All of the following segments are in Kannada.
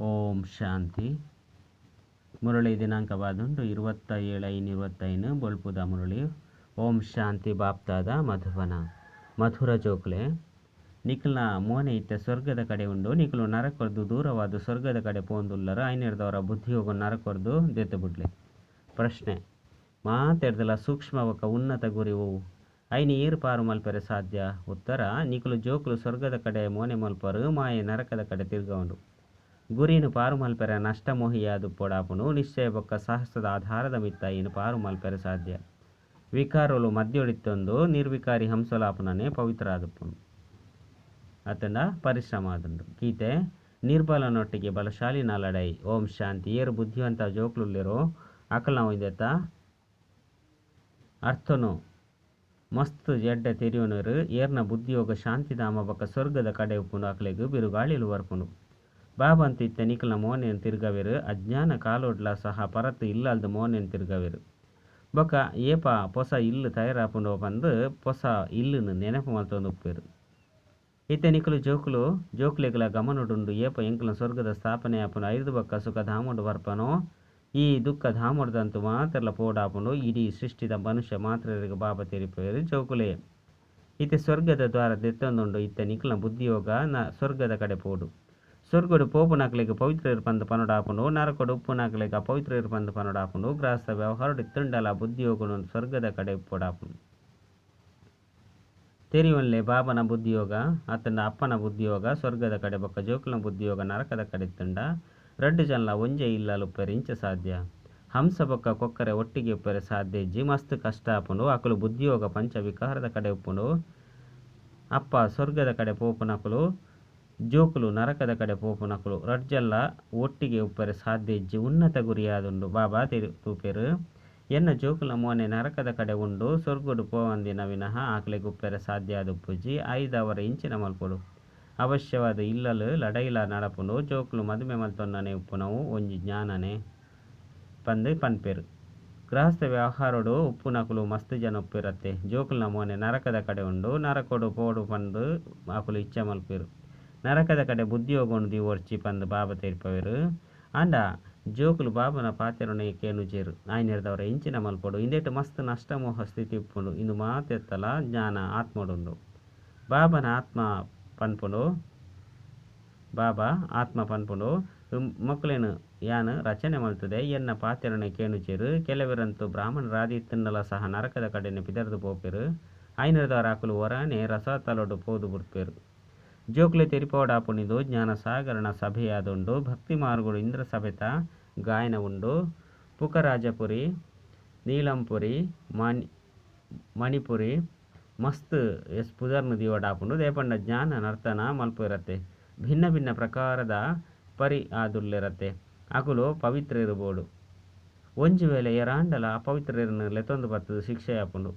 ಓಂ ಶಾಂತಿ. ಮುರಳಿ ದಿನಾಂಕ ಇರುವತ್ತ ಏಳು ಐನು ಇರುವತ್ತೈನು ಬೊಲ್ಪುದ ಮುರಳಿ. ಓಂ ಶಾಂತಿ ಬಾಪ್ತಾದ ಮಧುವನ. ಮಧುರ ಜೋಕ್ಲೆ. ನಿಖಲ ಮೋನೆ ಇತ್ತೆ ಸ್ವರ್ಗದ ಕಡೆ ಉಂಡು. ನಿಖಲು ನರಕೊರ್ದು ದೂರವಾದ ಸ್ವರ್ಗದ ಕಡೆ ಪೋಂದುಲ್ಲರು ಐನಿರ್ದವರ ಬುದ್ಧಿ ಹೋಗು ನರಕೊರ್ದು ದೆತ್ತು ಬಿಡ್ಲಿ. ಪ್ರಶ್ನೆ. ಮಾತೆರ್ದಲ ಸೂಕ್ಷ್ಮ ఒక ಉನ್ನತ ಗುರಿವು ಐನಿ ಏರು ಪಾರು ಮಲ್ಪರೆ ಸಾಧ್ಯ? ಉತ್ತರ ನಿಖಲು ಜೋಕುಲು ಸ್ವರ್ಗದ ಕಡೆ ಮೋನೆ ಮಲ್ಪರು, ಮಾಯೆ ನರಕದ ಕಡೆ ತಿರ್ಗೌಂಡು ಗುರಿನು ಪಾರು ಮಲ್ಪೆರೆ ನಷ್ಟಮೋಹಿಯಾದು ಪೊಡಾಪುನು ನಿಶ್ಚಯ ಬೊಕ್ಕ ಸಹಸ್ರದ ಆಧಾರದ ಮಿತ್ತ ಇನ್ನು ಪಾರು ಮಲ್ಪೆರೆ ಸಾಧ್ಯ. ವಿಕಾರಲು ಮದ್ಯೊಡಿತ್ತೊಂದು ನಿರ್ವಿಕಾರಿ ಹಂಸಲಾಪುನನೆ ಪವಿತ್ರ ಆದುಪ್ಪುನು ಅತಂಡ ಪರಿಶ್ರಮ ಆದಂಡು ಗೀತೆ ನಿರ್ಬಲನೊಟ್ಟಿಗೆ ಬಲಶಾಲಿ ಲಡೈ ಓಂ ಶಾಂತಿ. ಏರು ಬುದ್ಧಿವಂತ ಜೋಕ್ಲುಲ್ಲಿರೋ ಅಕಲ್ನ ಒಯ್ದೆತ್ತ. ಅರ್ಥನು ಮಸ್ತ್ ಜಡ್ಡ ತೆರಿಯೋನರು. ಏರ್ನ ಬುದ್ಧಿಯೋಗ ಶಾಂತಿಧಾಮ ಬೊಕ್ಕ ಸ್ವರ್ಗದ ಕಡೆ ಉಪ್ಪುನು ಅಕ್ಲೆಗ್ ಬಿರುಗಾಳಿಲು ವರ್ಪುಂಡು ನಿಖಲ್ನ ಮೋನೆನ್ ತಿರ್ಗವೆರು? ಅಜ್ಞಾನ ಕಾಲೋಡ್ಲ ಸಹ ಪರತ್ ಇಲ್ಲಲ್ದ ಮೋನೆನ್ ತಿರ್ಗವೆರು? ಬೊಕ ಏಪ ಪೊಸ ಇಲ್ಲು ತಯಾರಾಪುಂಡು ಬಂದು ಪೊಸ ಇಲ್ಲುನು ನೆನಪು ಮಲ್ತೊಂದು ಉಪ್ಪೇರು ಇತ್ತೆ ನಿಖಲು ಜೋಕುಲು, ಜೋಕ್ಲೆಗ್ಲ ಗಮನಡುಂಡು ಏಪ ಎಂಕುಲ ಸ್ವರ್ಗದ ಸ್ಥಾಪನೆ ಆಪುಂಡು ಐದು ಬೊಕ್ಕ ಸುಖ ಧಾಮುಂಡು ಬರ್ಪನೋ? ಈ ದುಃಖ ಧಾಮುಡ್ದಂತು ಮಾತ್ರಲ ಪೋಡಾಪುಂಡು ಇಡೀ ಸೃಷ್ಟಿದ ಮನುಷ್ಯ ಮಾತ್ರರಿಗೆ ಬಾಬ ತೆರಿಪೇರು ಜೋಕುಲೆ. ಇತ್ತೆ ಸ್ವರ್ಗದ ದ್ವಾರ ದೆತ್ತೊಂದುಂಡು ಇತ್ತೆ ನಿಖಲ ಬುದ್ಧಿಯೋಗ ನ ಸ್ವರ್ಗದ ಕಡೆ ಪೋಡು. ಪೋಪು ನಾಕ್ಲೆಗ್ ಪವಿತ್ರ ಇರ್ಪಂದು ಪನುಡಾಪುಂಡು ನರಕೊಡು ಉಪ್ಪು ನಾಕ್ಲೆಗ್ ಅಪವಿತ್ರ ಇರ್ಪಂದು ಪನುಡಾಪುಂಡು ಗ್ರಾಸ್ತ ವ್ಯವಹಾರಡು ಬುದ್ಧಿಯೋಗನು ಸ್ವರ್ಗದ ಕಡೆ ಪೋಡಾಪುಂಡು ತೆರಿಯೊನ್ಲೆ ಬಾಬನ ಬುದ್ಧಿಯೋಗ ಆತನ ಅಪ್ಪನ ಬುದ್ಧಿಯೋಗ ಸ್ವರ್ಗದ ಕಡೆ ಬೊಕ್ಕ ಜೋಕುಲ ಬುದ್ಧಿಯೋಗ ನರಕದ ಕಡೆ ತುಂಡ ರಡ್ಡು ಜನಲ ಒಂಜೆ ಇಲ್ಲಲು ಇಂಚ ಸಾಧ್ಯ ಹಂಸ ಬೊಕ್ಕ ಕೊಕ್ಕರೆ ಒಟ್ಟಿಗೆ ಉಪ್ಪರೆ ಸಾಧ್ಯ ಇಜ್ಜಿ ಮಸ್ತ್ ಕಷ್ಟ ಆಪುಂಡು ಅಕುಲು ಬುದ್ಧಿಯೋಗ ಪಂಚ ವಿಕಾರದ ಕಡೆ ಉಪ್ಪುಂಡು ಅಪ್ಪ ಸ್ವರ್ಗದ ಕಡೆ ಪೋಪುನಕುಲು ಜೋಕುಲು ನರಕದ ಕಡೆ ಪೋಪುನಕುಲು ರಡ್ಜಲ್ಲ ಒಟ್ಟಿಗೆ ಉಪ್ಪರೆ ಸಾಧ್ಯ ಇಜ್ಜಿ. ಉನ್ನತ ಗುರಿಯಾದುಂಡು. ಬಾಬಾ ತಿರು ತೂಪೆರು. ಎನ್ನ ಜೋಕುಲ ಮೋನೆ ನರಕದ ಕಡೆ ಉಂಡು. ಸ್ವರ್ಗುಡು ಪೋವಂದಿನ ವಿನಃ ಆಕಲೆ ಗುಪ್ಪೆರೆ ಸಾಧ್ಯ ಆದುಪ್ಪುಜಿ ಐದವರ ಇಂಚಿನ ಮಲ್ಪೊಡು. ಅವಶ್ಯವಾದ ಇಲ್ಲಲು ಲಡೈಲ ನಡಪುಂಡು. ಜೋಕುಲು ಮದುವೆ ಮಲ್ತೊನ್ನನೆ ಉಪ್ಪುನವು. ಒಂಜಿ ಜ್ಞಾನನೆ ಪಂದು ಪನ್ಪೆರು. ಗೃಹಸ್ಥ ವ್ಯವಹಾರಡು ಉಪ್ಪುನಕುಲು ಮಸ್ತ್ ಜನ ಉಪ್ಪಿರತ್ತೆ ಜೋಕುಲ್ನ ಮೋನೆ ನರಕದ ಕಡೆ ಉಂಡು. ನರಕೊಡು ಪೋಡು ಪಂದು ಆಕುಲು ಇಚ್ಛೆ ಮಲ್ಪೆರು ನರಕದ ಕಡೆ ಬುದ್ಧಿ ಹೋಗೋಣು ದಿವೋರ್ಚಿ ಪಂದು ಬಾಬ ತೆರಿಪವೆರು. ಅಂಡ, ಜೋಕುಲು ಬಾಬನ ಪಾತೆರೊನೆ ಕೇನುಜೇರು ಆಯ್ನಿರ್ದವರ ಇಂಚಿನ ಮಲ್ಪೊಡು. ಇಂದೆಟ್ಟು ಮಸ್ತ್ ನಷ್ಟಮೋಹ ಸ್ಥಿತಿ ಉಪ್ಪುಂಡು. ಇಂದು ಮಾತೆತ್ತಲ ಜ್ಞಾನ ಆತ್ಮಡುಂಡು. ಬಾಬನ ಆತ್ಮ ಪನ್ಪುಂಡು. ಬಾಬಾ, ಆತ್ಮ ಪನ್ಪುಂಡು. ಮಕ್ಕಳೇನು, ಯಾನು ರಚನೆ ಮಲ್ತದೆ, ಎನ್ನ ಪಾತೆರೊನೆ ಕೇನುಜೇರು ಕೆಲವರಂತೂ ಬ್ರಾಹ್ಮಣರಾದಿ ತಿನ್ನಲ ಸಹ ನರಕದ ಕಡೆನೆ ಪಿದರ್ದು ಪೋಪೆರು. ಐನರ್ದವರ ಹಾಕಲು ಹೊರನೆ ರಸ ತಲೊಡು ಪೋದು ಬಿಡ್ಪೇರು. ಜೋಕ್ಲೆ ತೆರಿಪೋಡಾಪುಣಿದು ಜ್ಞಾನ ಸಾಗರಣ ಸಭೆಯಾದುಂಡು ಭಕ್ತಿ ಮಾರ್ಗುಡು ಇಂದ್ರ ಸಭೆತ ಗಾಯನ ಉಂಡು ಪುಕರಾಜಪುರಿ, ನೀಲಂಪುರಿ, ಮಣಿ, ಮಣಿಪುರಿ, ಮಸ್ತ್ ಎಸ್ ಪುದರ್ನು ದಿವಡಾಪುಂಡು ದೇಪಂಡ ಜ್ಞಾನ, ನರ್ತನ ಮಲ್ಪ ಇರತ್ತೆ ಭಿನ್ನ ಭಿನ್ನ ಪ್ರಕಾರದ ಪರಿ ಆದುಲ್ಲಿರತ್ತೆ. ಅಕುಲು ಪವಿತ್ರ ಇರಬೋಡು ಒಂಜಿ ವೇಳೆ ಎರಾಂಡಲ ಅಪವಿತ್ರ ಇರನು ಲೆತ್ತೊಂದು ಬತ್ತದು ಶಿಕ್ಷೆ ಆಪುಂಡು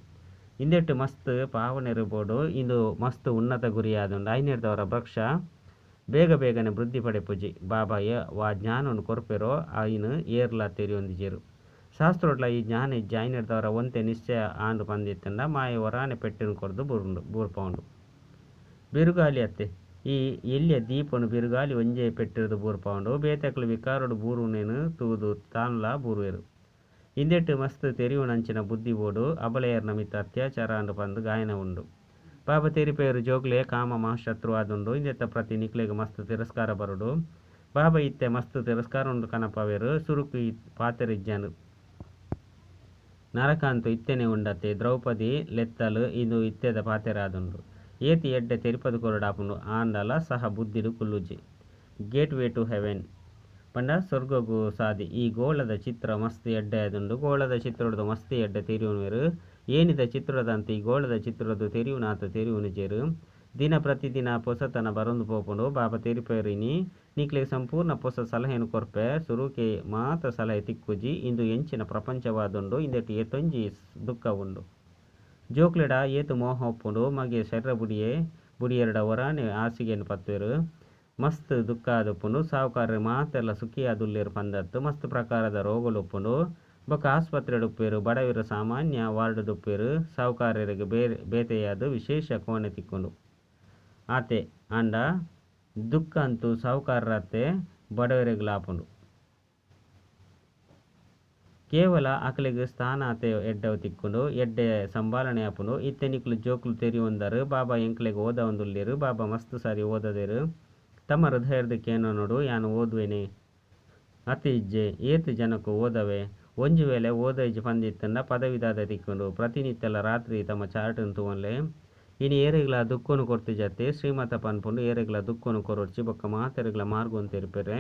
ಇಂದೆಟ್ಟು ಮಸ್ತ್ ಪಾವನೆ ಬೋಡು, ಇಂದು ಮಸ್ತ್ ಉನ್ನತ ಗುರಿಯಾದುಂಡು ಐನಿರ್ದವರ ಭಕ್ಷ, ಬೇಗ ಬೇಗನೆ ವೃದ್ಧಿ ಪಡೆಪುಜಿ ಬಾಬಾ ಏ ವಾ ಜ್ಞಾನವನ್ನು ಕೊರ್ಪೆರೋ, ಐನು ಏರ್ಲ ತೆರಿಯೊಂದಿಜೇರು ಶಾಸ್ತ್ರೋಡ್ಲ ಈ ಜ್ಞಾನ ಇಜ್ಜಿ ಐನಿರ್ದವರ ಒಂತೆ ನಿಶ್ಚಯ ಆಂಡು ಪಂದಿತ್ತಂಡ ಮಾಯ ಹೊರಾನೆ ಪೆಟ್ಟಿನ ಕೊರ್ದು ಬುರುಂಡು ಬೂರ್ಪೌಂಡು ಬಿರುಗಾಲಿ ಅತ್ತೆ, ಈ ಎಲ್ಲಿಯ ದೀಪನು ಬಿರುಗಾಲಿ ಒಂಜೆ ಪೆಟ್ಟಿರದು ಬೂರ್ಪೌಂಡು ಬೇತಕ್ಲು ಬೂರು ನೇನು ತೂದು ತಾನ್ಲ ಬೂರುವೆರು. ಇಂದೆಟ್ಟು ಮಸ್ತ್ ತೆರಿಯುಣಂಚಿನ ಬುದ್ಧಿ ಬೋಡು ಅಬಲೆಯರ್ನ ಮಿತ್ತ ಅತ್ಯಾಚಾರ ಅಂಡು ಪಂದು ಗಾಯನ ಉಂಡು ಪಾಪ ತೆರಿಪೇರು ಜೋಗ್ಲೆ ಕಾಮ ಮಹಾಶತ್ರು ಆದುಂಡು ಇಂದೆತ್ತ ಪ್ರತಿ ನಿಕ್ಲೆಗ್ ಮಸ್ತ್ ತಿರಸ್ಕಾರ ಬರುಡು ಬಾಬಾ ಇತ್ತೆ ಮಸ್ತ್ ತಿರಸ್ಕಾರ ಉಂಡು ಕನಪವೆರು ಸುರುಕು ಪಾತೆರಿಜ್ಜನು ನರಕಾಂತು ಇತ್ತೆನೆ ಉಂಡತೆ ದ್ರೌಪದಿ ಲೆತ್ತಲು ಇದು ಇತ್ತೆದ ಪಾತೆರಾದುಂಡು ಏತಿ ಎಡ್ಡೆ ತೆರಿಪದು ಕೊರಡಾಪುಂಡು ಆಂಡಲ ಸಹ ಬುದ್ಧಿಡು ಕುಲ್ಲುಜಿ ಗೇಟ್ ವೇ ಟು ಹೆವೆನ್ ಪಂಡ ಸ್ವರ್ಗಗು ಸಾದಿ. ಈ ಗೋಳದ ಚಿತ್ರ ಮಸ್ತ್ ಎಡ್ಡೆ ಆದುಂಡು ಗೋಳದ ಚಿತ್ರದ ಮಸ್ತ್ ಎಡ್ಡೆ ತೆರಿಯುಣವೆರು ಏನಿದ ಚಿತ್ರದಂತ ಈ ಗೋಳದ ಚಿತ್ರದ ತೆರಿಯುನಾತ ತೆರಿಯುನುಜೇರು ದಿನ ಪ್ರತಿದಿನ ಪೊಸತನ ಬರೊಂದು ಪೋಪುಂಡು. ಬಾಬ ತೆರಿಪೇರಿನಿ. ನೀಕ್ಲೆ ಸಂಪೂರ್ಣ ಪೊಸ ಸಲಹೆಯನ್ನು ಕೊರ್ಪೆ. ಸುರುಕೆ ಮಾತ ಸಲಹೆ ತಿಕ್ಕುಜಿ. ಇಂದು ಎಂಚಿನ ಪ್ರಪಂಚವಾದುಂಡು. ಇಂದೆಟ್ಟು ಏತೊಂಜಿ ದುಃಖ ಉಂಡು ಜೋಕ್ಲೆಡ ಏತು ಮೋಹ ಒಪ್ಪುಂಡು. ಮಗೆ ಶರೀರ ಬುಡಿಯೇ, ಬುಡಿಯೆರಡ ಹೊರಾನೆ ಹಾಸಿಗೆಯನ್ನು ಪತ್ತುವೆರು ಮಸ್ತ್ ದುಃಖ ಆದುಪ್ಪುಂಡು ಸಾವುಕಾರ ಮಾತೆಲ್ಲ ಸುಖಿಯಾದುಲ್ಲೇರು ಪಂದತ್ತು. ಮಸ್ತ್ ಪ್ರಕಾರದ ರೋಗಲು ಉಪ್ಪುಂಡು ಬೊಕ ಆಸ್ಪತ್ರೆ ಉಪ್ಪೇರು ಬಡವಿರ ಸಾಮಾನ್ಯ ವಾರ್ಡ್ ದುಪ್ಪೇರು ಸಾವುಕಾರರಿಗೆ ಬೇರೆ, ಬೇತೆಯಾದ್ ವಿಶೇಷ ಕೋಣೆ ತಿಕ್ಕುಂಡು. ಆತೆ ಅಂಡ ದುಃಖ ಅಂತೂ ಸಾವುಕಾರರತ್ತೆ ಬಡವರಿಗ್ಲಾಪುಂಡು ಕೇವಲ ಅಕಲಿಗೆ ಸ್ಥಾನ ಆತೆ ಎಡ್ಡವು ತಿಕ್ಕೊಂಡು, ಎಡ್ಡೆ ಸಂಭಾಲನೆ ಆಪುಂಡು. ಇತ್ತೆನಿಕ್ಲು ಜೋಕ್ಲು ತೆರಿ ಬಾಬಾ ಎಂಕ್ಲೆಗೆ ಓದ ಒಂದುಲ್ಲೇರು, ಬಾಬಾ ಮಸ್ತ್ ಸಾರಿ ಓದದೇರು. ತಮ್ಮ ಹೃದಯದಕ್ಕೇನೋ ನೋಡು, ಯಾನು ಓದುವೆನೆ? ಅತಿ ಇಜ್ಜೆ, ಏತು ಜನಕ್ಕೂ ಓದವೆ? ಒಂಜು ವೇಳೆ ಓದ ಇಜ್ಜೆ ಪಂದಿತ್ತಂಡ ಪದವಿದಾದ ತಿಕ್ಕೊಂಡು ಪ್ರತಿನಿತ್ಯಲ ರಾತ್ರಿ ತಮ್ಮ ಚಾರ್ಟನ್ ತೂವನ್ಲೆ, ಇನಿ ಏರೆಗ್ಲ ದುಃಖನು ಕೊರ್ತಿ ಜತೆ, ಶ್ರೀಮತ ಪನ್ಪುಂಡು ಏರೆಗ್ಲ ದುಃಖನು ಕೊರೊಡ್ಚಿ, ಬೊಕ್ಕ ಮಾರ್ಗು ತೆರಿಪೆರೆ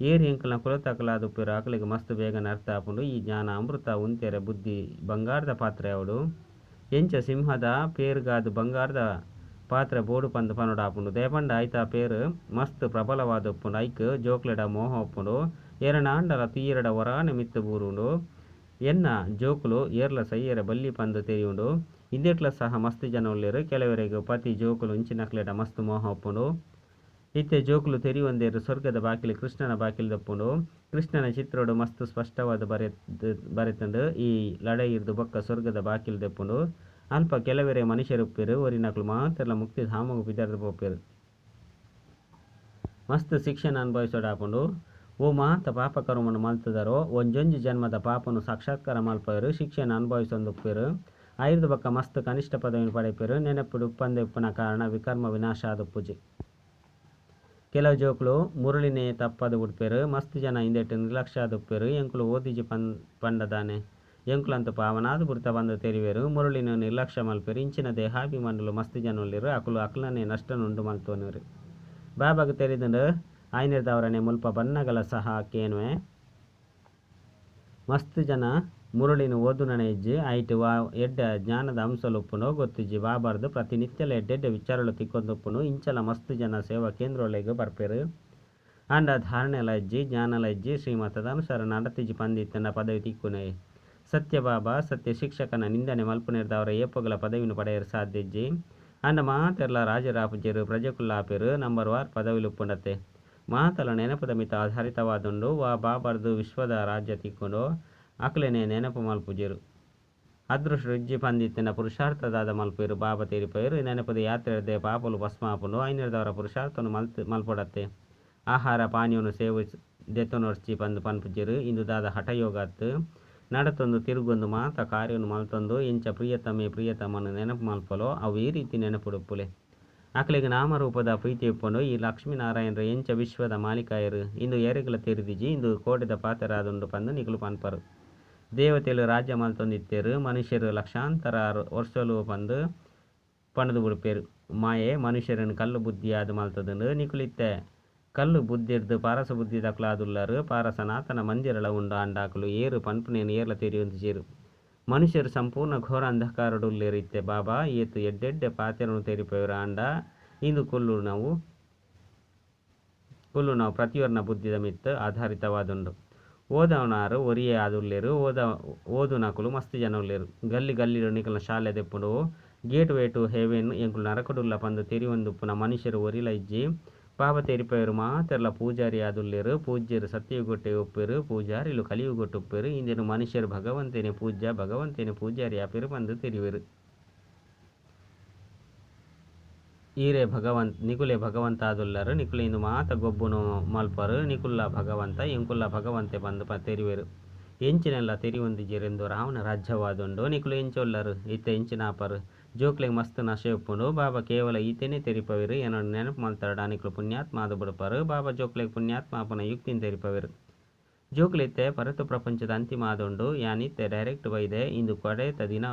ಏರಿ ಎಂಕಲ್ನ ಕುಲತಕಲಾದುಪ್ಪೆರು ಆಕಲಿಗೆ ಮಸ್ತ್ ಬೇಗನ ಅರ್ಥ ಹಾಕೊಂಡು ಈ ಜ್ಞಾನ ಅಮೃತ ಉಂತೆರೆ ಬುದ್ಧಿ ಬಂಗಾರದ ಪಾತ್ರೆ ಅವಳು. ಎಂಚ ಸಿಂಹದ ಪೇರ್ಗಾದು ಬಂಗಾರದ ಪಾತ್ರೆ ಬೋಡು ಪಂದು ಪನೊಡ ಆಪುಂಡು ದೇಪಂಡ ಐತ ಪೇರು ಮಸ್ತ್ ಪ್ರಬಲವಾದ ಉಪ್ಪುಂಡು. ಐಕ್ ಜೋಕ್ಲೆಡ ಮೋಹ ಉಪ್ಪುಂಡು. ಎರಡ ಆಂಡಲ ತೀರಡ ವರಾನೆ ಮಿತ್ತು ಬೂರುಂಡು. ಎನ್ನ, ಜೋಕುಲು, ಏರ್ಲ ಸೈಯರ ಬಲ್ಲಿ ಪಂದು ತೆರಿಯುಂಡು. ಇಂದೆಟ್ಲ ಸಹ ಮಸ್ತ್ ಜನ ಉಳ್ಳೇರು. ಕೆಲವರಿಗೆ ಪತಿ ಜೋಕುಲು, ಇಂಚಿನಕ್ಲೆಡ ಮಸ್ತ್ ಮೋಹ ಉಪ್ಪುಂಡು. ಇತ್ತೆ ಜೋಕುಲು ತೆರೆಯುವಂದೇರು ಸ್ವರ್ಗದ ಬಾಕಿಲು, ಕೃಷ್ಣನ ಬಾಕಿಲು ದಪ್ಪುಂಡು ಕೃಷ್ಣನ ಚಿತ್ರಡು ಮಸ್ತ್ ಸ್ಪಷ್ಟವಾದ ಬರೆ ಬರೆತಂಡು ಈ ಲಡೈ ಇರ್ದು ಬೊಕ್ಕ ಸ್ವರ್ಗದ ಬಾಕಿಲು ದೆಪ್ಪುಂಡು ಅಲ್ಪ ಕೆಲವೇ ಮನುಷ್ಯರು ಉಪ್ಪೇರು ಒರಿನಕ್ಲು ಮಾತ್ರ ಮುಕ್ತಿ ಧಾಮಗು ಪಿದರ್ದ ಪೋಪೇರು ಮಸ್ತ್ ಶಿಕ್ಷಣ ಅನುಭವಿಸೋಡಾಪುಂಡು ಓ ಮಾತ ಪಾಪ ಕರ್ಮನು ಮಲ್ತದರೋ ಒಂಜೊಂಜಿ ಜನ್ಮದ ಪಾಪನು ಸಾಕ್ಷಾತ್ಕಾರ ಮಲ್ಪರು, ಶಿಕ್ಷಣ ಅನುಭವಿಸೊಂದುಪ್ಪೇರು ಆಯುರ್ದ ಬಕ್ಕ ಮಸ್ತ್ ಕನಿಷ್ಠ ಪದವಿನ ಪಡೆಪೇರು ನೆನಪುಡು ಉಪ್ಪಂದೆ ಉಪ್ಪನ ಕಾರಣ ವಿಕರ್ಮ ವಿನಾಶ ಆದ ಪೂಜೆ. ಕೆಲವು ಜೋಕ್ಲು, ಮುರುಳಿನೇ ತಪ್ಪದು ಉಡ್ಪೇರು ಮಸ್ತ್ ಜನ ಹಿಂದೆಟ್ಟು ನಿರ್ಲಕ್ಷ್ಯ ಆದ ಉಪ್ಪೇರು ಎಂಕುಲು ಓದಿಜಿ ಪನ್, ಪಂಡದಾನೆ. ಬಂದು ತೆರಿವೇರು, ಮುರುಳಿನ ನಿರ್ಲಕ್ಷ್ಯ ಮಲ್ಪೇರು ಇಂಚಿನ ದೇಹಾಭಿಮಾನುಲು ಮಸ್ತ್ ಜನ ಉಳ್ಳಿರು ಅಕುಲು ಅಕ್ಲನೆ ನಷ್ಟನುಂಡು ಮಲ್ತೋನಿರು. ಬಾಬಾಗ ತೆರಿದಂಡು ಆಯ್ನಿರ್ದವರನೆ ಮುಲ್ಪ ಬಣ್ಣಗಳ ಸಹ ಕೇನುವೆ. ಮಸ್ತ್ ಜನ ಮುರುಳಿನ ಓದುನನೆ ಇಜ್ಜಿ ಐಟ್ ವಾ ಎಡ್ಡ ಜ್ಞಾನದ ಅಂಶಲು ಉಪ್ಪುನು ಗೊತ್ತಿಜ್ಜಿ, ಬಾಬಾರ್ದು ಪ್ರತಿನಿತ್ಯಲ ಎಡ್ಡೆಡ್ಡ ವಿಚಾರಗಳು ತಿಕ್ಕೊಂದುಪ್ಪುನು, ಇಂಚಲ ಮಸ್ತ್ ಜನ ಸೇವಾ ಕೇಂದ್ರೊಳಗೆ ಬರ್ಪೇರು. ಅಂಡ ಧಾರಣೆಲ ಇಜ್ಜಿ ಜ್ಞಾನಲ ಇಜ್ಜಿ ಶ್ರೀಮತದ ಅನುಸಾರ ನಡತಿಜ್ಜಿ ಪಂದಿತ್ತನ ಪದವಿ ತಿಕ್ಕುನೆ. ಸತ್ಯ ಬಾಬಾ ಸತ್ಯ ಶಿಕ್ಷಕನ ನಿಂದನೆ ಮಲ್ಪುನಿರ್ದವರ ಏಪುಗಳ ಪದವಿನ ಪಡೆಯರು ಸಾಧ್ಯ ಇಜ್ಜಿ. ಅಂಡ ಮಾತೆರ್ಲ ರಾಜರಾಪುಜರು ಪ್ರಜೆಕುಲ್ಲಾಪೇರು ನಂಬರ್ ವಾರ್ ಪದವಿಲು ಉಪ್ಪುಂಡತೆ ಮಾತಲ ನೆನಪದ ಮಿತ ಆಧಾರಿತವಾದುಂಡು ವಾ ಬಾಬರ್ದು ವಿಶ್ವದ ರಾಜ್ಯ ತಿಕ್ಕೊಂಡು ಅಕ್ಲೆನೆ ನೆನಪು ಮಲ್ಪುಜರು ಅದೃಷ್ಟ ರುಜ್ಜಿ ಪಂದಿತ್ತಿನ ಪುರುಷಾರ್ಥದಾದ ಮಲ್ಪೇರು ಬಾಬಾ ತೀರಿಪೈರು ನೆನಪದ ಯಾತ್ರೆದೆ ಪಾಪಲು ಭಸ್ಮಾಪುಂಡು ಐನಿರ್ದವರ ಪುರುಷಾರ್ಥನು ಮಲ್ತ್ ಮಲ್ಪಡತ್ತೆ. ಆಹಾರ ಪಾನೀಯವನ್ನು ಸೇವಿಸ್ ದೆತ್ತೊನೊರ್ಚಿ ಪಂದು ಪನ್ಪುಜೆರು ಇಂದು ದಾದ ಹಠಯೋಗತ್ತು ನಡತೊಂದು ತಿರುಗೊಂದು ಮಾತ ಕಾರ್ಯವನ್ನು ಮಲ್ತೊಂದು, ಇಂಚ ಪ್ರಿಯತಮೆ, ಪ್ರಿಯತಮನ ನೆನಪು ಮಲ್ಪಲೋ ಅವು ಈ ರೀತಿ ನೆನಪುಡುಪ್ಪುಲೆ. ಅಕ್ಲಿಗೆ ನಾಮರೂಪದ ಪ್ರೀತಿ ಇಪ್ಪುಂಡು ಈ ಲಕ್ಷ್ಮೀನಾರಾಯಣರು ಎಂಚ ವಿಶ್ವದ ಮಾಲಿಕಾಯರು, ಇಂದು ಏರೆಗಳ ತೆರೆದಿಜಿ, ಇಂದು ಕೋಟೆದ ಪಾತ್ರರಾದುಂಡು ಪಂದು ನಿಗುಲು ಪನ್ಪರು. ದೇವತೆಲು ರಾಜ್ಯ ಮಲ್ತೊಂದಿತ್ತೇರು, ಮನುಷ್ಯರು ಲಕ್ಷಾಂತರ ವರ್ಷಲು ಬಂದು ಪಣದು ಬಿಡ್ಪೇರು ಮಾಯೆ ಮನುಷ್ಯರನ್ನು ಕಲ್ಲು ಬುದ್ಧಿ ಆದು ಮಲ್ತದುಂಡು ನಿಕುಲಿತ್ತೆ. ಕಲ್ಲು ಬುದ್ಧಿರ್ದು ಪಾರಸ ಬುದ್ಧಿ ದಕ್ಲಾದುಲ್ಲರು ಪಾರಸ ನಾತನ ಉಂಡ ಉಂಡು ಅಂಡಾಕಲು ಏರು ಪನ್ಪುನೇನು ಏರ್ಲ ತೆರಿಯೊಂದಿಜೇರು ಮನುಷ್ಯರು ಸಂಪೂರ್ಣ ಘೋರ ಅಂಧಕಾರಡುಲ್ಲೇರಿತ್ತೆ ಬಾಬಾ, ಏತು ಎಡ್ಡೆಡ್ಡೆ ಪಾತ್ರೆಯನ್ನು ತೆರಿಪೇರು ಅಂಡ ಇಂದು ಕೊಲ್ಲು ನಾವು ಕೊಲ್ಲು ನಾವು ಪ್ರತಿಯೊರ್ನ ಬುದ್ಧಿದ ಮಿತ್ತು ಆಧಾರಿತವಾದುಂಡು. ಓದವನಾರು ಒರಿಯೇ ಆದುಲ್ಲೇರು ಓದ ಓದು ನಕುಲು ಮಸ್ತ್ ಜನ ಉಳ್ಳೇರು ಗಲ್ಲಿ ಗಲ್ಲಿಡು ನಿಕಲ್ನ ಶಾಲೆ ದೆಪ್ಪುಡು, ಗೇಟ್ ವೇ ಟು ಹೆವೆನ್ ಎಂಕುಲು ನರಕಡುಲ್ಲ ಪಂದು ತೆರಿಯೊಂದುಪ್ಪುನ ಮನುಷ್ಯರು ಒರಿಲ ಇಜ್ಜಿ. ಪಾಪ ತೆರಿಪೇರು ಮಾತೆರ್ಲ ಪೂಜಾರಿ ಆದುಲ್ಲೇರು ಪೂಜ್ಯರು ಸತ್ಯಗೊಟ್ಟೆ ಒಪ್ಪೇರು ಪೂಜಾರಿಲು ಕಲಿಯುಗೊಟ್ಟು ಉಪ್ಪೇರು ಇಂದಿನ ಮನುಷ್ಯರು ಭಗವಂತನೇ ಪೂಜ್ಯ ಭಗವಂತನೇ ಪೂಜಾರಿ ಆಪೇರು ಬಂದು ತೆರಿವೇರು ಈರೆ ಭಗವಂತ ನಿಕುಲೆ ಭಗವಂತ ಆದುಲ್ಲರು ನಿಕುಲೆ ಇಂದು ಮಾತ ಗೊಬ್ಬುನು ಮಲ್ಪರು ನಿಕುಲ್ಲ ಭಗವಂತ ಎಂಕುಲ್ಲ ಭಗವಂತೆ ಬಂದು ತೆರಿವೇರು ಎಂಚಿನೆಲ್ಲ ತೆರಿಯೊಂದಿಜೆರೆಂದು ರಾವಣ ರಾಜ್ಯವಾದುಂಡು ನಿಕುಲು ಎಂಚೊಲ್ಲರು ಇತ್ತೆ ಎಂಚಿನಾಪರು ಉಪ್ಪುಂಡು. ಬಾಬಾ ಕೇವಲ ಈತೆನೇ ತೆರಿಪವೆರು. ಏನೋ ನೆನಪು ಮಲ್ತಾಡ ನಿಕುಲು ಪುಣ್ಯಾತ್ಮ ಆದು ಬಿಡ್ಪರು ಬಾಬಾ ಜೋಕ್ಲೆಗ್ ಪುಣ್ಯಾತ್ಮ ಆಪನ ಯುಕ್ತಿನ ತೆರಿಪವಿರು. ಜೋಕ್ಲಿತ್ತೆ ಪರತು ಪ್ರಪಂಚದ ಅಂತಿಮ ಆದುಂಡು. ಯಾನಿತ್ತೆ ಡೈರೆಕ್ಟ್ ಬೈದೆ, ಇಂದು ಕೊಡೆತ ದಿನ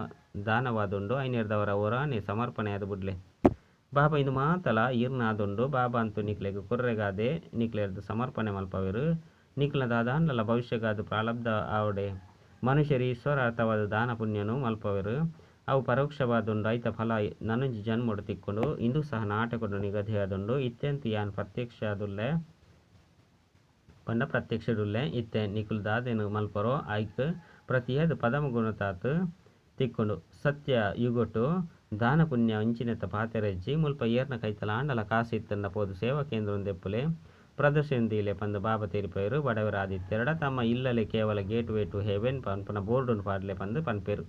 ದಾನವಾದುಂಡು. ಐನೇರ್ದವರ ಒರಾನೆ ಸಮರ್ಪಣೆ ಆದು ಬಿಡ್ಲೆ ಬಾಬಾ ಇಂದು ಮಾತಲ ಇರ್ನಾದುಂಡು ಬಾಬಾ ಅಂತೂ ನಿಕ್ಲೆಗ್ ಕುರ್ರೆಗಾದೆ, ನಿಕ್ಲೆರ್ದು ಸಮರ್ಪಣೆ ಮಲ್ಪವಿರು. ನಿಕ್ಲ ದಾದಾನ್ಲ ಭವಿಷ್ಯಗಾದು ಪ್ರಾಲಬ್ಧ ಆವಡೆ. ಮನುಷ್ಯರು ಈಶ್ವರಾರ್ಥವಾದ ದಾನ ಪುಣ್ಯನು ಮಲ್ಪವೆರು. ಅವು ಪರೋಕ್ಷವಾದುಂಡು ಐತ ಫಲ ನನಂಜಿ ಜನ್ಮೊಡು ತಿಕ್ಕೊಂಡು ಇಂದು ಸಹ ನಾಟಕಡು ನಿಗದಿ ಆದುಂಡು ಇತ್ತೆಂತ ಯಾನ್ ಆದುಲ್ಲೆ ಪಂಡ ಪ್ರತ್ಯಕ್ಷಡುಲ್ಲೆ, ಇತ್ತೆ ನಿಕುಲ್ ದಾದೇನು ಮಲ್ಪರೋ ಐಕ್ ಪ್ರತಿಯದ ಪದಮ ಗುಣತಾತ್ ತಿಕ್ಕೊಂಡು. ಸತ್ಯ ಯುಗೊಟ್ಟು, ದಾನ ಪುಣ್ಯ ಅಂಚಿನೆತ್ತ ಪಾತೆರಜ್ಜಿ, ಮುಲ್ಪ ಏರ್ನ ಕೈತಲ ಆಂಡಲ ಕಾಸಿತ್ತಂಡ ಪೋದು ಸೇವಾ ಕೇಂದ್ರ ದೆಪ್ಪುಲೆ ಪ್ರದರ್ಶನದೀಲೆ ಪಂದು ಬಾಬಾ ತೀರ್ಪೇರು ಬಡವರ ಆದಿತ್ಯರಡ ತಮ್ಮ ಇಲ್ಲಲೆ ಕೇವಲ ಗೇಟ್ ವೇ ಟು ಹೆವೆನ್ ಪನ್ಪನ ಬೋರ್ಡ್ ಪಾಡ್ಲೆ ಪಂದು ಪನ್ಪೇರು.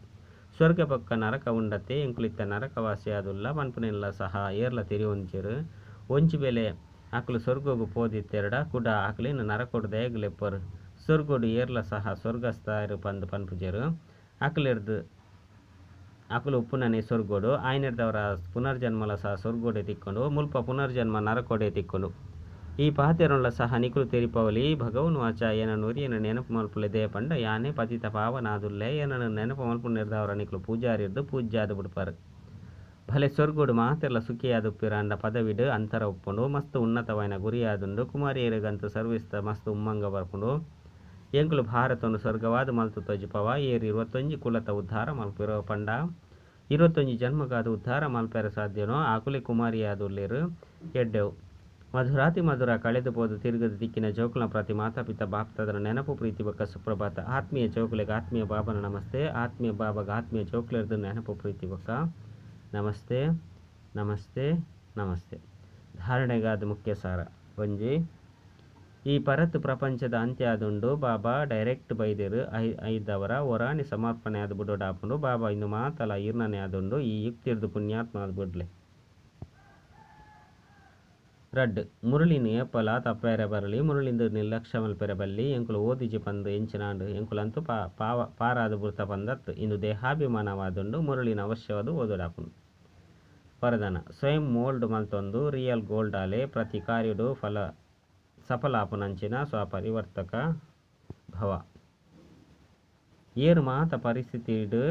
ಸ್ವರ್ಗ ಪಕ್ಕ ನರಕ ಉಂಡತೆ ಎಂಕುಲಿತ್ತ ನರಕವಾಸಿ ಆದುಲ್ಲ ಪನ್ಪನೆಲ್ಲ ಸಹ ಏರ್ಲ ತಿರಿ ಒಂಚೆರು ಒಂಚಿ ಬೆಲೆ ಆಕಲು ಸ್ವರ್ಗಗೂ ಪೋದಿತ್ತೆರಡ, ಕುಡ ಆಕಲಿನ ನರಕೊಡು ದಯಗಲೆಪ್ಪರು. ಸ್ವರ್ಗೋಡು ಏರ್ಲ ಸಹ ಸ್ವರ್ಗಸ್ಥರು ಪಂದು ಪನ್ಪುಜರು. ಆಕಲಿರ್ದು ಆಕಲು ಉಪ್ಪುನನೆ ಸ್ವರ್ಗೋಡು. ಆಯ್ನಿರ್ದವರ ಪುನರ್ಜನ್ಮಲ ಸಹ ಸ್ವರ್ಗೋಡೆ ತಿಕ್ಕೊಂಡು, ಮುಲ್ಪ ಪುನರ್ಜನ್ಮ ನರಕೊಡೆ ತಿಕ್ಕೊಂಡು. ಈ ಪಾತೆರೊಂಡ್ಲ ಸಹ ನಿಕುಲು ತೆರಿಪವಲಿ ಭಗವನ್ ವಾಚ ಏನನ್ನು ಏನ ನೆನಪು ಮಲ್ಪುಲೆ ದೇ ಪಂಡ, ಯಾನೆ ಪತಿತ ಪಾವನಾದುಲ್ಲೆ ಏನನ್ನು ನೆನಪು ಮಲ್ಪು ನಿರ್ದಾವರ ನಿಕುಲು ಪೂಜಾರಿರ್ದು, ಪೂಜ್ಯಾದು ಬಿಡ್ಪಾರು. ಭಲೆ ಸ್ವರ್ಗೋಡು ಮಾತೆಲ್ಲ ಸುಖಿಯಾದುಪ್ಪಿರ ಅಂಡ ಪದವಿಡು, ಅಂತರ ಉಪ್ಪುಂಡು ಮಸ್ತ್ ಉನ್ನತವಾಯಿನ ಗುರಿಯಾದುಂಡು, ಕುಮಾರಿಯರಿಗಂತೂ ಸರ್ವಿಸ್ತ ಮಸ್ತ್ ಉಮ್ಮಂಗ ಬರ್ಪುಂಡು. ಎಂಕುಲು ಭಾರತವನ್ನು ಸ್ವರ್ಗವಾದ ಮಲ್ತು ತೊಜಿಪವ ಏರಿ ಇರುವತ್ತೊಂಜಿ ಕುಲತ ಉದ್ಧಾರ ಮಲ್ಪಿರೋ ಪಂಡ. ಇರುವತ್ತೊಂಜಿ ಜನ್ಮಗಾದ ಉದ್ಧಾರ ಮಲ್ಪೆರ ಸಾಧ್ಯನೋ ಆಕುಲೆ ಕುಮಾರಿಯಾದುಲ್ಲೇರು, ಎಡ್ಡೆವು. ಮಧುರಾತಿ ಮಧುರ ಕಳೆದು ಹೋದ ತಿರುಗದ ದಿಕ್ಕಿನ ಜೋಕುಲ ಪ್ರತಿ ಮಾತಾಪಿತ ಬಾಪ್ತದರ ನೆನಪು ಪ್ರೀತಿ ಬಕ್ಕ ಸುಪ್ರಭಾತ. ಆತ್ಮೀಯ ಜೋಕುಲೆಗೆ ಆತ್ಮೀಯ ಬಾಬನ ನಮಸ್ತೆ. ಆತ್ಮೀಯ ಬಾಬಾಗ ಆತ್ಮೀಯ ಜೋಕುಲರ್ದು ನೆನಪು ಪ್ರೀತಿ ಬಕ್ಕ. ನಮಸ್ತೆ ನಮಸ್ತೆ ನಮಸ್ತೆ. ಧಾರಣೆಗಾದ ಮುಖ್ಯ ಸಾರ. ಒಂಜಿ, ಈ ಪರತ್ ಪ್ರಪಂಚದ ಅಂತ್ಯ ಆದುಂಡು ಬಾಬಾ ಡೈರೆಕ್ಟ್ ಬೈದೇರು ಐ, ಐದವರ ಒರಾಣಿ ಸಮರ್ಪಣೆ ಆದ ಬುಡೋಡಾಪುಂಡು ಬಾಬಾ ಇನ್ನು ಮಾತಲ ಈರ್ನನೆ ಆದುಂಡು ಈ ಯುಕ್ತಿರ್ದು ಪುಣ್ಯಾತ್ಮ ಆದ ಬಿಡ್ಲೆ. ರಡ್ ಮುರುಳಿನ ಏಪಲ ತಪ್ಪೇರೆ ಬರಲಿ, ಮುರುಳಿಂದು ನಿರ್ಲಕ್ಷ್ಯ ಮಲ್ಪೆರೆ ಬಲ್ಲಿ, ಎಂಕುಲು ಓದಿಜಿ ಪಂದು ಎಂಚಿನಾಂಡು, ಎಂಕುಲಂತೂ ಪಾ, ಪಾವ, ಪಾರಾದ ಬುರ್ತ ಪಂದತ್ ಇಂದು ದೇಹಾಭಿಮಾನವಾದುಂಡು ಮುರುಳಿನ ಅವಶ್ಯವಾದ ಓದುಡಾಪುಂಡು ಪರದನ, ಸ್ವಯಂ ಮೋಲ್ಡ್ ಮಲ್ತೊಂದು, ರಿಯಲ್ ಗೋಲ್ಡ್ ಆಲೆ, ಪ್ರತಿ ಕಾರ್ಯುಡು ಫಲ, ಸಫಲಾಪುನಂಚಿನ ಸ್ವಪರಿವರ್ತಕ ಭವ. ಏರು ಮಾತ ಪರಿಸ್ಥಿತಿಡು,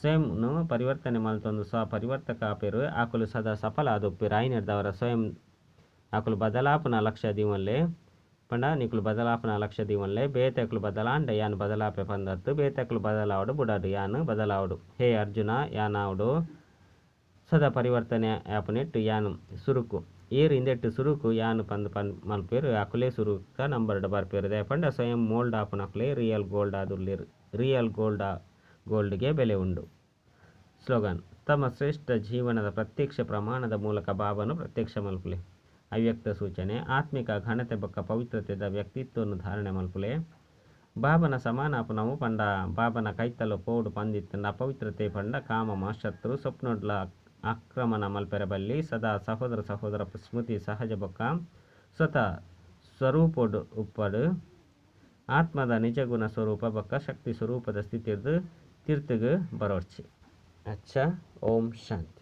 ಸ್ವಯಂನು ಪರಿವರ್ತನೆ ಮಲ್ತೊಂದು ಸ್ವಪರಿವರ್ತಕ ಆಪೆರು ಆಕುಲು ಸದಾ ಸಫಲ ಆದುಪ್ಪಿರು ಆಯ್ನಿರ್ದವರ ಸ್ವಯಂ ಆಕುಲು ಬದಲಾಪನ ಲಕ್ಷ್ಯ ದೀವನ್ಲೆ ಪಂಡ ನಿಕುಲು ಬದಲಾಪನ ಲಕ್ಷ್ಯ బేతెకులు ಬೇತೆಕ್ಲು ಬದಲಾಂಡ ಯಾನ್ ಬದಲಾಪೆ ಪಂದತ್ತು ಬೇತೆಕ್ಲು ಬದಲಾವಡು ಬುಡಡು ಯಾನ್ ಬದಲಾವಡು ಹೇ ಅರ್ಜುನ ಯಾನಾವಡು ಸದಾ ಪರಿವರ್ತನೆ ಆಪನೆಟ್ಟು ಯಾನು ಸುರುಕು ಏರು ಇಂದೆಟ್ಟು ಸುರುಕು ಯಾನು ಪಂದ್ ಪನ್ ಮಲ್ಪೇರು ಅಕುಲೆ ಸುರುಕ ನಂಬರ್ಡ್ ಬರ್ಪೇರು ದೇ ಪಂಡ ಸ್ವಯಂ ಮೋಲ್ಡ್ ಆಪನ್ ಅಕುಲೆ ರಿಯಲ್ ಗೋಲ್ಡ್ ಆದುರ್ಲಿರು ರಿಯಲ್ ಗೋಲ್ಡ್ ಗೋಲ್ಡ್ಗೆ ಬೆಲೆ ಉಂಡು ಸ್ಲೋಗನ್ ತಮ್ಮ ಶ್ರೇಷ್ಠ ಜೀವನದ ಪ್ರತ್ಯಕ್ಷ ಪ್ರಮಾಣದ ಮೂಲಕ ಬಾಬನು ಪ್ರತ್ಯಕ್ಷ ಮಲ್ಪುಲೆ ಅವ್ಯಕ್ತ ಸೂಚನೆ, ಆತ್ಮಿಕ ಘನತೆ ಬಕ್ಕ ಪವಿತ್ರತೆದ ವ್ಯಕ್ತಿತ್ವವನ್ನು ಧಾರಣೆ ಮಲ್ಪುಲೆ. ಬಾಬನ ಸಮಾನಾಪನವು ಪಂಡ, ಬಾಬನ ಕೈತಲು ಪೋಡು ಪಂದಿತ್ತಂಡ ಅಪವಿತ್ರತೆ ಪಂಡ ಕಾಮ ಶತ್ರು ಸ್ವಪ್ನೊಡ್ಲ ಆಕ್ರಮಣ ಮಲ್ಪೆರ ಬಲ್ಲಿ ಸದಾ ಸಹೋದರ ಸಹೋದರ ಸ್ಮೃತಿ ಸಹಜ ಬೊಕ್ಕ ಸ್ವತಃ ಸ್ವರೂಪಡು ಉಪ್ಪಡು. ಆತ್ಮದ ನಿಜಗುಣ ಸ್ವರೂಪ ಬೊಕ್ಕ ಶಕ್ತಿ ಸ್ವರೂಪದ ಸ್ಥಿತಿರ್ದು ತೀರ್ಥಗೆ ಬರೋಡ್ಚಿ ಅಚ್ಚ, ಓಂ ಶಾಂತಿ.